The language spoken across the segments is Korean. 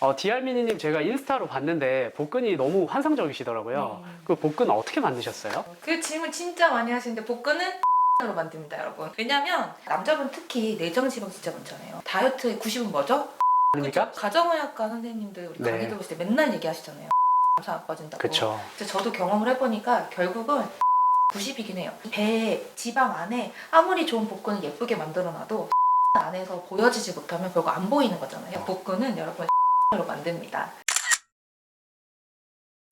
어, 디알미니님 제가 인스타로 봤는데 복근이 너무 환상적이시더라고요. 음. 그 복근 어떻게 만드셨어요? 그 질문 진짜 많이 하시는데 복근은 으로 만듭니다, 여러분. 왜냐면 남자분 특히 내장 지방 진짜 많잖아요. 다이어트의 90은 뭐죠? 아닙니까? 가정의학과 선생님들 우리 네. 강의 들어오실 때 맨날 얘기하시잖아요. 살안 빠진다고. 그쵸. 그래서 저도 경험을 해보니까 결국은 90이긴 해요. 배 지방 안에 아무리 좋은 복근을 예쁘게 만들어놔도 안에서 보여지지 못하면 결국 안 보이는 거잖아요. 복근은 여러분 으 로 만듭니다.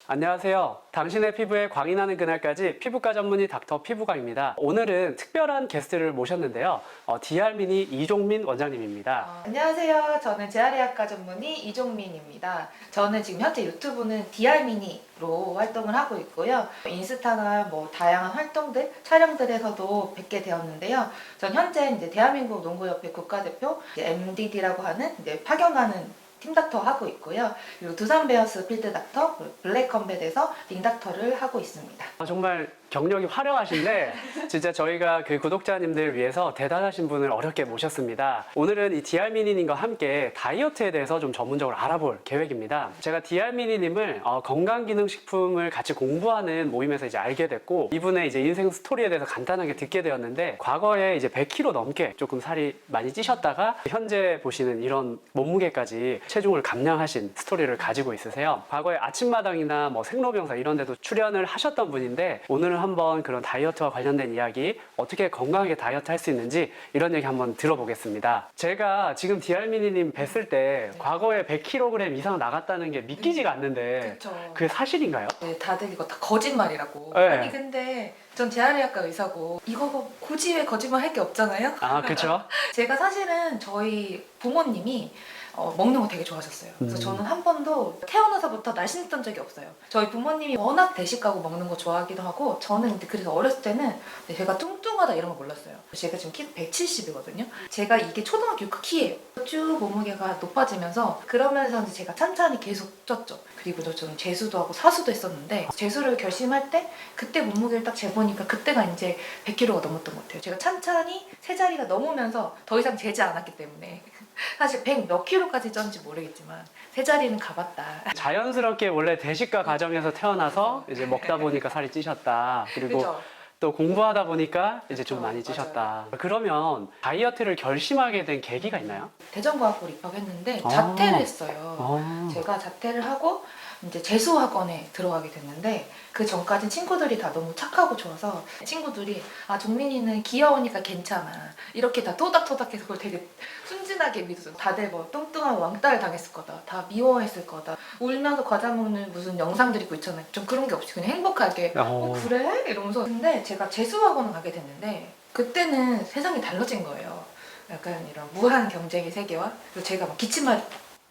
안녕하세요. 당신의 피부에 광이 나는 그날까지 피부과 전문의 닥터 피부과입니다. 오늘은 특별한 게스트를 모셨는데요. 어, 디알미니 이종민 원장님입니다. 어, 안녕하세요. 저는 재활의학과 전문의 이종민입니다. 저는 지금 현재 유튜브는 디알미니로 활동을 하고 있고요. 인스타나 뭐 다양한 활동들, 촬영들에서도 뵙게 되었는데요. 전 현재 이제 대한민국 농구협회 국가대표 MDD라고 하는 이제 파견 가는 팀 닥터 하고 있고요. 그리고 두산 베어스 필드 닥터, 그리고 블랙 컴뱃에서 링 닥터를 하고 있습니다. 아, 정말 경력이 화려하신데 진짜 저희가 그 구독자님들 위해서 대단하신 분을 어렵게 모셨습니다. 오늘은 이 디알미니님과 함께 다이어트에 대해서 좀 전문적으로 알아볼 계획입니다. 제가 디알미니님을 어, 건강기능식품을 같이 공부하는 모임에서 이제 알게 됐고 이분의 이제 인생 스토리에 대해서 간단하게 듣게 되었는데 과거에 이제 100kg 넘게 조금 살이 많이 찌셨다가 현재 보시는 이런 몸무게까지 체중을 감량하신 스토리를 가지고 있으세요. 과거에 아침마당이나 뭐 생로병사 이런 데도 출연을 하셨던 분인데 오늘은 한번 그런 다이어트와 관련된 이야기 어떻게 건강하게 다이어트 할 수 있는지 이런 얘기 한번 들어보겠습니다. 제가 지금 디알미니님 뵀을 때 과거에 100kg 이상 나갔다는 게 믿기지가 않는데 그렇죠. 그게 사실인가요? 네, 다들 이거 다 거짓말이라고. 네. 아니 근데 전 재활의학과 의사고 이거 뭐 굳이 왜 거짓말 할 게 없잖아요. 아 그렇죠? 제가 사실은 저희 부모님이 어, 먹는 거 되게 좋아하셨어요. 그래서 음. 저는 한 번도 태어나서부터 날씬했던 적이 없어요. 저희 부모님이 워낙 대식 가고 먹는 거 좋아하기도 하고 저는 근데 그래서 어렸을 때는 제가 뚱뚱하다 이런 거 몰랐어요. 제가 지금 키 170이거든요. 제가 이게 초등학교 그 키예요. 쭉 몸무게가 높아지면서 그러면서 제가 찬찬히 계속 쪘죠. 그리고 저- 저는 재수도 하고 사수도 했었는데 재수를 결심할 때 그때 몸무게를 딱 재보니까 그때가 이제 100kg가 넘었던 것 같아요. 제가 찬찬히 세 자리가 넘으면서 더 이상 재지 않았기 때문에 사실 100 몇 킬로까지 쪘는지 모르겠지만 세 자리는 가봤다. 자연스럽게 원래 대식가 가정에서 태어나서 이제 먹다 보니까 살이 찌셨다. 그리고 그죠? 또 공부하다 보니까 이제 좀 그렇죠. 많이 찌셨다. 그러면 다이어트를 결심하게 된 계기가 있나요? 대전과학고를 입학했는데 아. 자퇴를 했어요. 아, 제가 자퇴를 하고 이제 재수학원에 들어가게 됐는데 그 전까지 친구들이 다 너무 착하고 좋아서 친구들이 아 종민이는 귀여우니까 괜찮아 이렇게 다 토닥토닥해서 그걸 되게 순진하게 믿었어요. 다들 뭐 뚱뚱한 왕따를 당했을 거다, 다 미워했을 거다, 울면서 과자 먹는 무슨 영상들 있고 있잖아요. 좀 그런 게 없이 그냥 행복하게 어 어, 그래? 이러면서 근데 제가 재수학원을 가게 됐는데 그때는 세상이 달라진 거예요. 약간 이런 무한 경쟁의 세계와 그리고 제가 막 기침할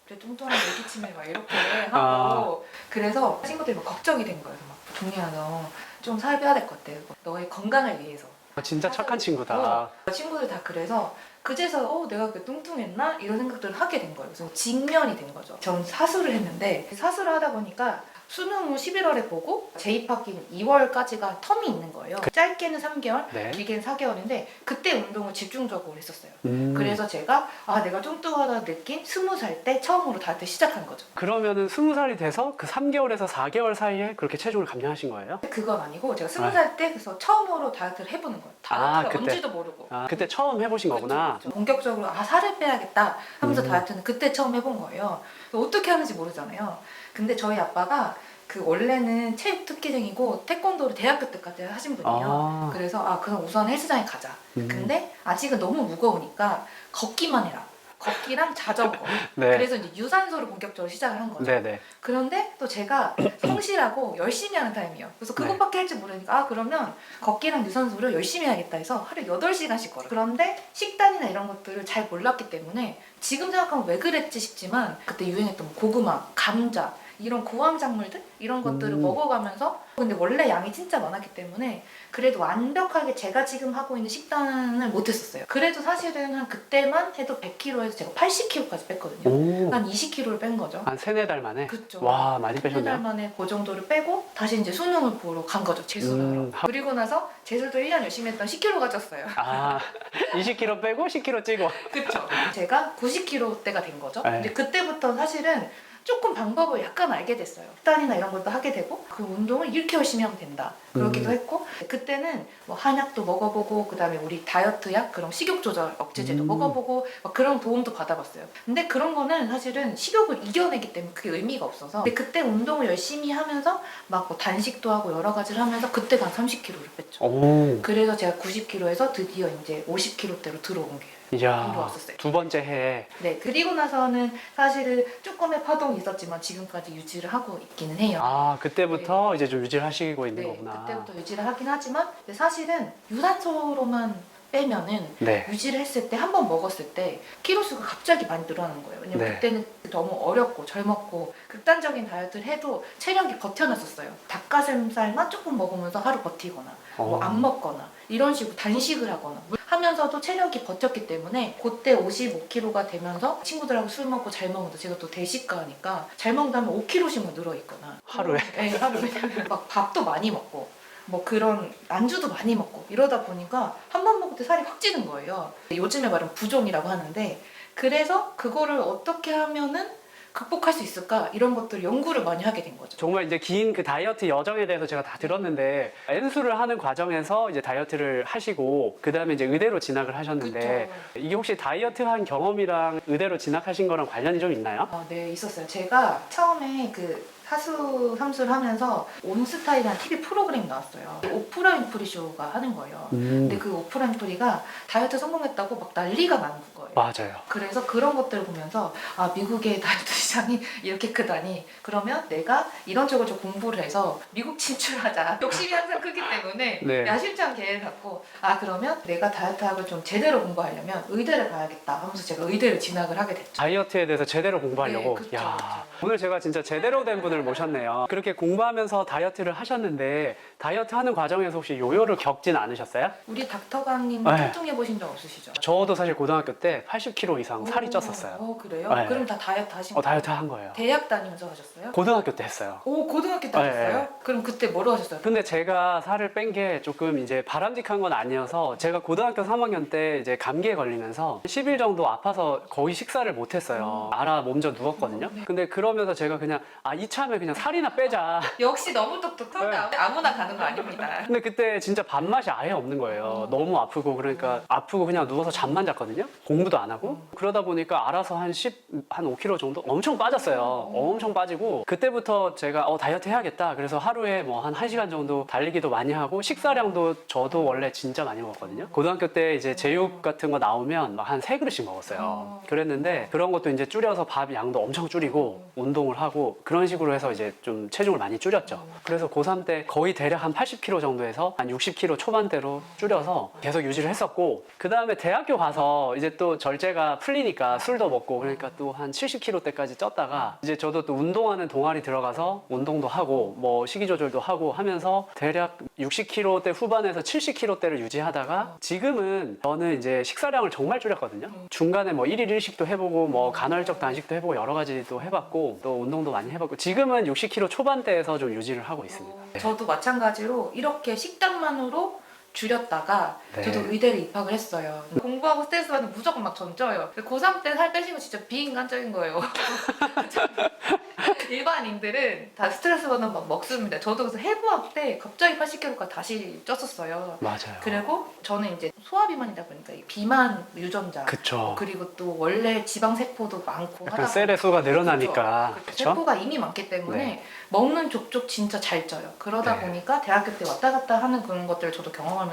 그래 뚱뚱한데 왜 기침해 막 이렇게 하고 그래서 친구들이 막 걱정이 된 거예요. 막 종이야 너 좀 살빼야 될 것 같아. 너의 건강을 위해서. 진짜 착한 친구다. 어. 친구들 다 그래서 그제서 어 내가 그 뚱뚱했나 이런 생각들을 하게 된 거예요. 그래서 직면이 된 거죠. 전 사수를 했는데 사수를 하다 보니까 수능을 11월에 보고 재입학기는 2월까지가 텀이 있는 거예요. 짧게는 3개월, 네. 길게는 4개월인데 그때 운동을 집중적으로 했었어요. 음, 그래서 제가 아 내가 뚱뚱하다 느낀 20살 때 처음으로 다이어트 시작한 거죠. 그러면은 스무 살이 돼서 그 3개월에서 4개월 사이에 그렇게 체중을 감량하신 거예요? 그건 아니고 제가 20살 때 그래서 처음으로 다이어트를 해보는 거예요. 다이어트가 아, 그때? 뭔지도 모르고. 아, 그때 처음 해보신 거구나. 그쵸. 본격적으로 아 살을 빼야겠다 하면서 음. 다이어트는 그때 처음 해본 거예요. 어떻게 하는지 모르잖아요. 근데 저희 아빠가 그 원래는 체육 특기생이고 태권도를 대학교 때까지 하신 분이에요. 아, 그래서 아 그럼 우선 헬스장에 가자. 음, 근데 아직은 너무 무거우니까 걷기만 해라. 걷기랑 자전거. 네. 그래서 이제 유산소를 본격적으로 시작을 한 거죠. 네네. 그런데 또 제가 성실하고 열심히 하는 타임이에요. 그래서 네. 그것밖에 할 줄 모르니까 아 그러면 걷기랑 유산소를 열심히 해야겠다 해서 하루 8시간씩 걸어요. 그런데 식단이나 이런 것들을 잘 몰랐기 때문에 지금 생각하면 왜 그랬지 싶지만 그때 유행했던 뭐 고구마, 감자 이런 고황 작물들 이런 것들을 음. 먹어가면서 근데 원래 양이 진짜 많았기 때문에 그래도 완벽하게 제가 지금 하고 있는 식단을 못했었어요. 그래도 사실은 한 그때만 해도 100kg에서 제가 80kg까지 뺐거든요. 오, 한 20kg를 뺀 거죠. 한 세네 달 만에. 그쵸. 와, 많이 한달 빼셨네요. 만에 그 정도를 빼고 다시 이제 수능을 보러 간 거죠 재수를 음, 하러 그리고 나서 재수도 1년 열심히 했던 10kg가 쪘어요 아, 20kg 빼고 10kg 찌고. 그쵸 제가 90kg 대가 된 거죠 네. 근데 그때부터 사실은 조금 방법을 약간 알게 됐어요. 식단이나 이런 것도 하게 되고 그 운동을 이렇게 열심히 하면 된다. 그러기도 음. 했고 그때는 뭐 한약도 먹어보고 그다음에 우리 다이어트 약 그런 식욕 조절 억제제도 음. 먹어보고 막 그런 도움도 받아봤어요. 근데 그런 거는 사실은 식욕을 이겨내기 때문에 그게 의미가 없어서 근데 그때 운동을 열심히 하면서 막 뭐 단식도 하고 여러 가지를 하면서 그때 한 30kg를 뺐죠. 오, 그래서 제가 90kg에서 드디어 이제 50kg대로 들어온 게 이야. 들어왔었어요. 두 번째 해에 네, 그리고 나서는 사실은 조금의 파동이 있었지만 지금까지 유지를 하고 있기는 해요. 아 그때부터 이제 좀 유지를 하시고 있는 네, 거구나. 그때부터 유지를 하긴 하지만 근데 사실은 유산소로만 빼면은 네. 유지를 했을 때 한 번 먹었을 때 키로 수가 갑자기 많이 늘어나는 거예요. 왜냐면 네. 그때는 너무 어렵고 젊었고 극단적인 다이어트를 해도 체력이 버텨놨었어요. 닭가슴살만 조금 먹으면서 하루 버티거나 뭐 어. 안 먹거나 이런 식으로 단식을 하거나 하면서도 체력이 버텼기 때문에 그때 55kg가 되면서 친구들하고 술 먹고 잘 먹는다 제가 또 대식가니까 잘 먹다면 5kg씩만 늘어 있거나 하루에? 네 하루에 막 밥도 많이 먹고 뭐 그런 안주도 많이 먹고 이러다 보니까 한 번 먹을 때 살이 확 찌는 거예요 요즘에 말하면 부종이라고 하는데 그래서 그거를 어떻게 하면은 극복할 수 있을까 이런 것들 연구를 많이 하게 된 거죠 정말 이제 긴 그 다이어트 여정에 대해서 제가 다 들었는데 엔수를 하는 과정에서 이제 다이어트를 하시고 그 다음에 이제 의대로 진학을 하셨는데 그쵸. 이게 혹시 다이어트 한 경험이랑 의대로 진학하신 거랑 관련이 좀 있나요? 아, 네, 있었어요. 제가 처음에 그 사수 삼수를 하면서 온스타일이라는 TV 프로그램이 나왔어요. 오프라 윈프리 쇼가 하는 거예요. 근데 그 오프라 윈프리가 다이어트 성공했다고 막 난리가 나는 거예요. 맞아요. 그래서 그런 것들을 보면서 아 미국의 다이어트 시장이 이렇게 크다니 그러면 내가 이런 쪽을 좀 공부를 해서 미국 진출하자 욕심이 항상 크기 때문에 네. 야심찬 계획을 갖고 아 그러면 내가 다이어트학을 좀 제대로 공부하려면 의대를 가야겠다 하면서 제가 의대를 진학을 하게 됐죠. 다이어트에 대해서 제대로 공부하려고. 네, 그쵸, 야 그쵸. 오늘 제가 진짜 제대로 된 분을 모셨네요. 그렇게 공부하면서 다이어트를 하셨는데 다이어트 하는 과정에서 혹시 요요를 겪진 않으셨어요? 우리 닥터강님 네. 통통해 보신 적 없으시죠? 저도 사실 고등학교 때 80kg 이상 살이 오, 쪘었어요. 어 그래요? 네. 그럼 다 다이어트 하신 어, 거예요? 다이어트 한 거예요. 대학 다니면서 하셨어요? 고등학교 때 했어요. 오 고등학교 때 네, 하셨어요? 네. 그럼 그때 뭐로 하셨어요? 근데 제가 살을 뺀 게 조금 이제 바람직한 건 아니어서 제가 고등학교 3학년 때 이제 감기에 걸리면서 10일 정도 아파서 거의 식사를 못 했어요. 알아 몸져 누웠거든요. 네. 근데 그러면서 제가 그냥 아 이참에 그냥 살이나 빼자. 역시 너무 똑똑하다. 네. 아무나 가는 거 아닙니다. 근데 그때 진짜 밥맛이 아예 없는 거예요. 너무 아프고 그러니까 아프고 그냥 누워서 잠만 잤거든요. 공부도 안 하고 그러다 보니까 알아서 한 10, 한 5kg 정도 엄청 빠졌어요. 엄청 빠지고 그때부터 제가 어 다이어트 해야겠다. 그래서 하루에 뭐 한 1시간 정도 달리기도 많이 하고 식사량도 저도 원래 진짜 많이 먹었거든요. 고등학교 때 이제 제육 같은 거 나오면 막 한 세 그릇씩 먹었어요. 어. 그랬는데 그런 것도 이제 줄여서 밥 양도 엄청 줄이고 운동을 하고 그런 식으로 해서 이제 좀 체중을 많이 줄였죠. 그래서 고3 때 거의 대략 한 80kg 정도에서 한 60kg 초반대로 줄여서 계속 유지를 했었고 그 다음에 대학교 가서 이제 또 절제가 풀리니까 술도 먹고 그러니까 또 한 70kg 대까지 쪘다가 이제 저도 또 운동하는 동아리 들어가서 운동도 하고 뭐 식이 조절도 하고 하면서 대략 60kg 대 후반에서 70kg 대를 유지하다가 지금은 저는 이제 식사량을 정말 줄였거든요. 중간에 뭐 1일 1식도 해보고 뭐 간헐적 단식도 해보고 여러 가지도 해봤고 또 운동도 많이 해봤고 지금은 60kg 초반대에서 좀 유지를 하고 있습니다. 네. 저도 마찬가지로 이렇게 식단만으로 줄였다가 네. 저도 의대를 입학을 했어요. 공부하고 스트레스 받으면 무조건 막 전쪄요. 고3 때 살 빼신 거 진짜 비인간적인 거예요. 일반인들은 다 스트레스 받으면 막 먹습니다. 저도 그래서 해부학 때 갑자기 80kg까지 다시 쪘었어요. 맞아요. 그리고 저는 이제 소아비만이다 보니까 이 비만 유전자 그쵸. 그리고 또 원래 지방 세포도 많고 약간 하다 셀의 수가 늘어나니까 그쵸. 그쵸? 세포가 이미 많기 때문에 네. 먹는 족족 진짜 잘 쪄요. 그러다 네. 보니까 대학교 때 왔다 갔다 하는 그런 것들을 저도 경험하면서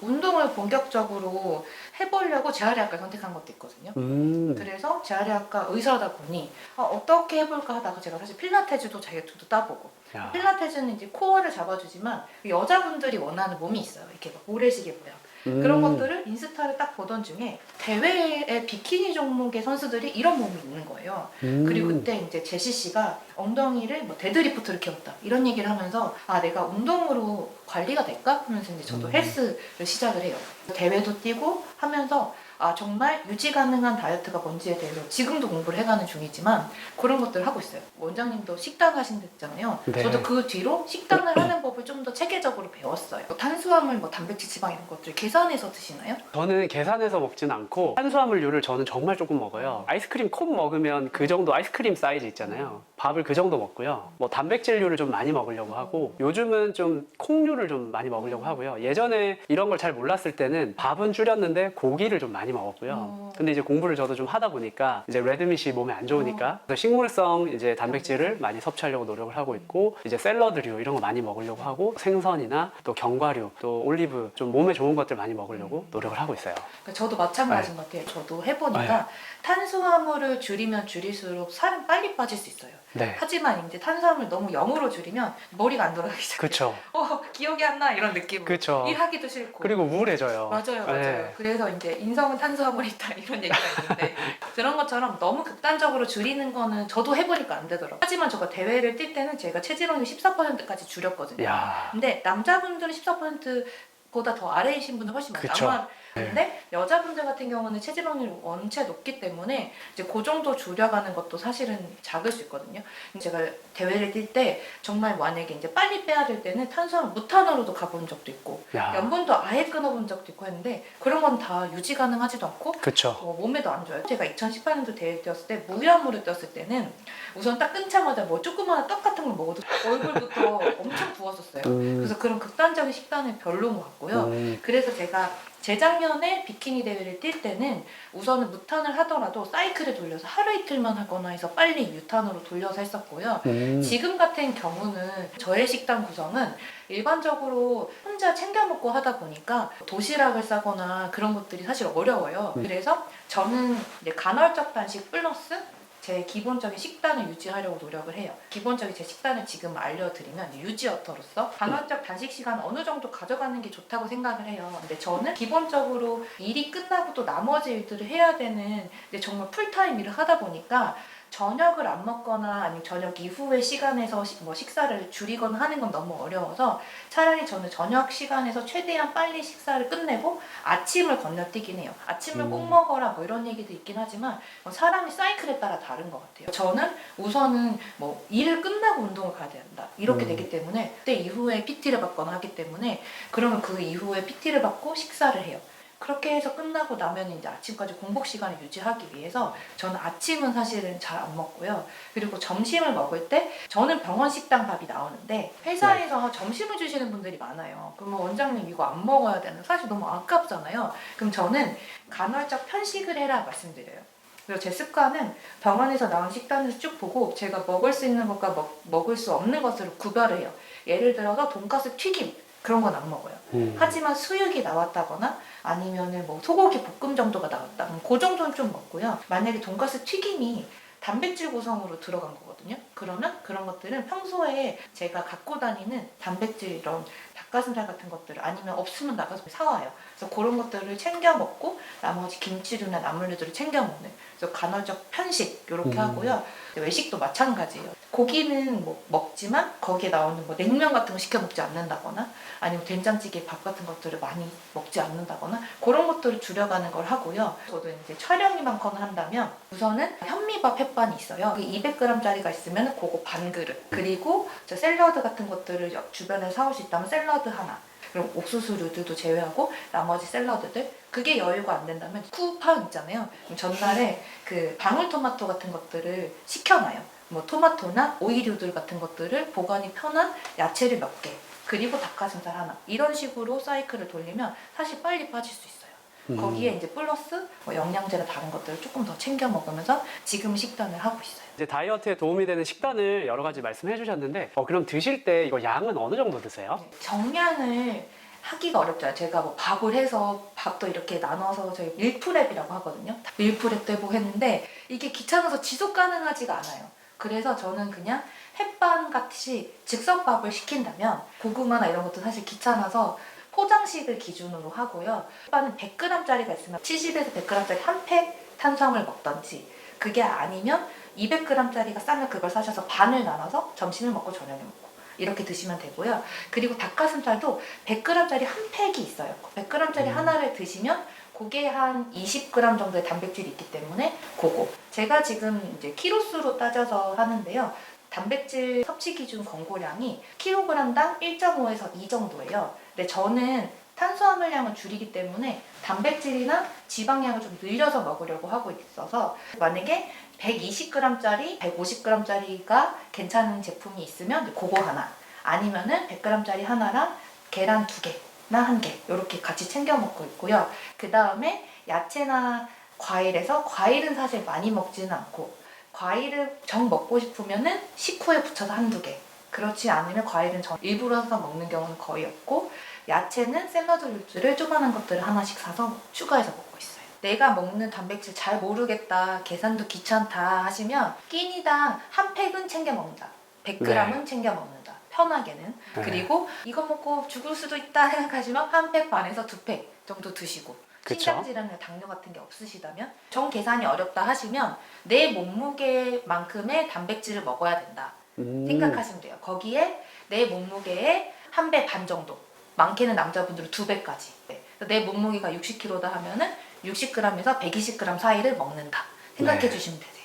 운동을 본격적으로 해보려고 재활의학과 선택한 것도 있거든요. 음. 그래서 재활의학과 의사다 보니 아, 어떻게 해볼까 하다가 제가 사실 필라테즈도 자격증도 따보고 야. 필라테즈는 이제 코어를 잡아주지만 여자분들이 원하는 몸이 있어요. 이렇게 막 모래시계 모양. 음. 그런 것들을 인스타를 딱 보던 중에 대회의 비키니 종목의 선수들이 이런 몸이 있는 거예요. 음. 그리고 그때 이제 제시 씨가 엉덩이를 뭐 데드리프트를 키웠다 이런 얘기를 하면서 아 내가 운동으로 관리가 될까 하면서 이제 저도 음. 헬스를 시작을 해요. 대회도 뛰고 하면서 아 정말 유지 가능한 다이어트가 뭔지에 대해서 지금도 공부를 해가는 중이지만 그런 것들을 하고 있어요. 원장님도 식단 하신 댔잖아요. 네. 저도 그 뒤로 식단을 하는 법을 좀 더 체계적으로 배웠어요. 탄수화물, 뭐 단백질, 지방 이런 것들 계산해서 드시나요? 저는 계산해서 먹진 않고 탄수화물류를 저는 정말 조금 먹어요. 아이스크림 콘 먹으면 그 정도 아이스크림 사이즈 있잖아요. 밥을 그 정도 먹고요. 뭐 단백질류를 좀 많이 먹으려고 하고 요즘은 좀 콩류를 좀 많이 먹으려고 하고요. 예전에 이런 걸 잘 몰랐을 때는 밥은 줄였는데 고기를 좀 많이 먹었고요. 어. 근데 이제 공부를 저도 좀 하다 보니까 이제 레드미시 몸에 안 좋으니까 그래서 식물성 이제 단백질을 많이 섭취하려고 노력을 하고 있고 이제 샐러드류 이런 거 많이 먹으려고 하고 생선이나 또 견과류 또 올리브 좀 몸에 좋은 것들 많이 먹으려고 노력을 하고 있어요. 그러니까 저도 마찬가지인 것 같아요. 저도 해보니까 탄수화물을 줄이면 줄일수록 살은 빨리 빠질 수 있어요. 네. 하지만 이제 탄수화물 너무 0으로 줄이면 머리가 안 돌아가기 시작해요. 그렇죠. 어, 기억이 안 나 이런 느낌으로 그렇죠. 일하기도 싫고 그리고 우울해져요. 맞아요, 맞아요. 네. 그래서 이제 인성은 탄수화물이 있다 이런 얘기가 있는데 그런 것처럼 너무 극단적으로 줄이는 거는 저도 해보니까 안 되더라고요. 하지만 제가 대회를 뛸 때는 제가 체지방률 14%까지 줄였거든요. 야. 근데 남자분들은 14%보다 더 아래이신 분들 훨씬 많아요. 그쵸. 아마 근데 여자분들 같은 경우는 체지방률이 원체 높기 때문에 이제 그 정도 줄여가는 것도 사실은 작을 수 있거든요. 제가 대회를 뛸 때 정말 만약에 이제 빨리 빼야 될 때는 탄수화물 무탄으로도 가본 적도 있고 야. 염분도 아예 끊어본 적도 있고 했는데 그런 건 다 유지 가능하지도 않고 그쵸. 어, 몸에도 안 좋아요. 제가 2018년도 대회 뛰었을 때 무염으로 뛰었을 때는 우선 딱 끊자마자 뭐 조그마한 떡 같은 걸 먹어도 얼굴부터 엄청 부었었어요. 음. 그래서 그런 극단적인 식단은 별로인 것 같고요. 음. 그래서 제가 재작년에 비키니 대회를 뛸 때는 우선은 무탄을 하더라도 사이클을 돌려서 하루 이틀만 하거나 해서 빨리 유탄으로 돌려서 했었고요. 음. 지금 같은 경우는 저의 식단 구성은 일반적으로 혼자 챙겨 먹고 하다 보니까 도시락을 싸거나 그런 것들이 사실 어려워요. 음. 그래서 저는 이제 간헐적 단식 플러스 제 기본적인 식단을 유지하려고 노력을 해요. 기본적인 제 식단을 지금 알려드리면 유지어터로서 간헐적 단식 시간 어느 정도 가져가는 게 좋다고 생각을 해요. 근데 저는 기본적으로 일이 끝나고 또 나머지 일들을 해야 되는 정말 풀타임 일을 하다 보니까 저녁을 안 먹거나 아니면 저녁 이후의 시간에서 시- 뭐 식사를 줄이거나 하는 건 너무 어려워서 차라리 저는 저녁 시간에서 최대한 빨리 식사를 끝내고 아침을 건너뛰긴 해요. 아침을 음. 꼭 먹어라 뭐 이런 얘기도 있긴 하지만 뭐 사람이 사이클에 따라 다른 것 같아요. 저는 우선은 뭐 일을 끝나고 운동을 가야 된다 이렇게 음. 되기 때문에 그때 이후에 PT를 받거나 하기 때문에 그러면 그 이후에 PT를 받고 식사를 해요. 그렇게 해서 끝나고 나면 이제 아침까지 공복 시간을 유지하기 위해서 저는 아침은 사실은 잘 안 먹고요. 그리고 점심을 먹을 때 저는 병원 식당 밥이 나오는데 회사에서 점심을 주시는 분들이 많아요. 그러면 원장님 이거 안 먹어야 되는 사실 너무 아깝잖아요. 그럼 저는 간헐적 편식을 해라 말씀드려요. 그리고 제 습관은 병원에서 나온 식단을 쭉 보고 제가 먹을 수 있는 것과 먹, 먹을 수 없는 것을 구별을 해요. 예를 들어서 돈가스 튀김 그런 건 안 먹어요. 음. 하지만 수육이 나왔다거나 아니면은 뭐 소고기 볶음 정도가 나왔다. 그럼 그 정도는 좀 먹고요. 만약에 돈가스 튀김이 단백질 구성으로 들어간 거거든요. 그러면 그런 것들은 평소에 제가 갖고 다니는 단백질 이런 닭가슴살 같은 것들을 아니면 없으면 나가서 사와요. 그래서 그런 것들을 챙겨 먹고 나머지 김치류나 나물류들을 챙겨 먹는. 그래서 간헐적 편식 이렇게 음. 하고요. 외식도 마찬가지예요. 고기는 뭐 먹지만 거기에 나오는 뭐 냉면 같은 거 시켜 먹지 않는다거나 아니면 된장찌개 밥 같은 것들을 많이 먹지 않는다거나 그런 것들을 줄여가는 걸 하고요. 저도 이제 촬영이 많거나 한다면 우선은 현미밥 햇반이 있어요. 200g짜리가 있으면 그거 반 그릇. 그리고 저 샐러드 같은 것들을 옆 주변에 사올 수 있다면 샐러드 하나. 그리고 옥수수류들도 제외하고 나머지 샐러드들 그게 여유가 안 된다면 쿠팡 있잖아요. 그럼 전날에 그 방울토마토 같은 것들을 식혀놔요. 뭐 토마토나 오이류들 같은 것들을 보관이 편한 야채를 몇 개. 그리고 닭가슴살 하나 이런 식으로 사이클을 돌리면 사실 빨리 빠질 수 있어요. 음. 거기에 이제 플러스 뭐 영양제나 다른 것들을 조금 더 챙겨 먹으면서 지금 식단을 하고 있어요. 이제 다이어트에 도움이 되는 식단을 여러 가지 말씀해 주셨는데 어, 그럼 드실 때 이거 양은 어느 정도 드세요? 정량을 하기가 어렵죠. 제가 뭐 밥을 해서 밥도 이렇게 나눠서 저희 밀프렙이라고 하거든요. 밀프렙 되고 했는데 이게 귀찮아서 지속 가능하지가 않아요. 그래서 저는 그냥 햇반 같이 즉석밥을 시킨다면 고구마나 이런 것도 사실 귀찮아서 포장식을 기준으로 하고요. 햇반은 100g짜리가 있으면 70에서 100g짜리 한 팩 탄수화물 먹던지 그게 아니면 200g짜리가 싸면 그걸 사셔서 반을 나눠서 점심을 먹고 저녁에 먹고 이렇게 드시면 되고요. 그리고 닭가슴살도 100g짜리 한 팩이 있어요. 100g짜리 음. 하나를 드시면 그게 한 20g 정도의 단백질이 있기 때문에 그거. 제가 지금 이제 키로수로 따져서 하는데요. 단백질 섭취 기준 권고량이 킬로그램당 1.5에서 2 정도예요. 근데 저는 탄수화물량을 줄이기 때문에 단백질이나 지방량을 좀 늘려서 먹으려고 하고 있어서 만약에 120g짜리, 150g짜리가 괜찮은 제품이 있으면 그거 하나 아니면은 100g짜리 하나랑 계란 두 개나 한 개 이렇게 같이 챙겨 먹고 있고요. 그 다음에 야채나 과일에서 과일은 사실 많이 먹지는 않고 과일을 정 먹고 싶으면은 식후에 붙여서 한두 개 그렇지 않으면 과일은 전 일부러 사서 먹는 경우는 거의 없고 야채는 샐러드 류들을 조그만한 것들을 하나씩 사서 추가해서 먹고 있어요. 내가 먹는 단백질 잘 모르겠다, 계산도 귀찮다 하시면 끼니당 한 팩은 챙겨 먹는다. 100g은 챙겨 먹는다. 편하게는. 네. 그리고 이거 먹고 죽을 수도 있다 생각하시면 한 팩 반에서 두 팩 정도 드시고 그쵸. 신장 질환이나 당뇨 같은 게 없으시다면 정 계산이 어렵다 하시면 내 몸무게만큼의 단백질을 먹어야 된다. 음. 생각하시면 돼요. 거기에 내 몸무게의 한 배 반 정도. 많게는 남자분들은 두 배까지. 네. 내 몸무게가 60kg다 하면은 60g에서 120g 사이를 먹는다. 생각해 네. 주시면 되세요.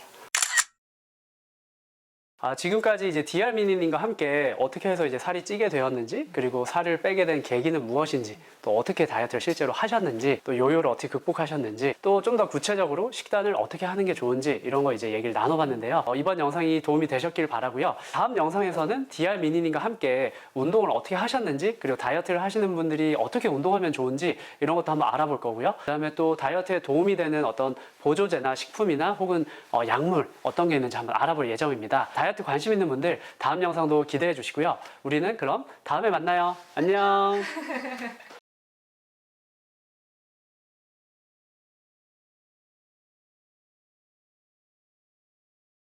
아, 지금까지 이제 DR 미니님과 함께 어떻게 해서 이제 살이 찌게 되었는지, 그리고 살을 빼게 된 계기는 무엇인지, 또 어떻게 다이어트를 실제로 하셨는지, 또 요요를 어떻게 극복하셨는지, 또 좀 더 구체적으로 식단을 어떻게 하는 게 좋은지 이런 거 이제 얘기를 나눠봤는데요. 어, 이번 영상이 도움이 되셨길 바라고요. 다음 영상에서는 DR 미니님과 함께 운동을 어떻게 하셨는지, 그리고 다이어트를 하시는 분들이 어떻게 운동하면 좋은지 이런 것도 한번 알아볼 거고요. 그다음에 또 다이어트에 도움이 되는 어떤 보조제나 식품이나 혹은 어, 약물 어떤 게 있는지 한번 알아볼 예정입니다. 다이어트 관심 있는 분들 다음 영상도 기대해 주시고요. 우리는 그럼 다음에 만나요. 안녕.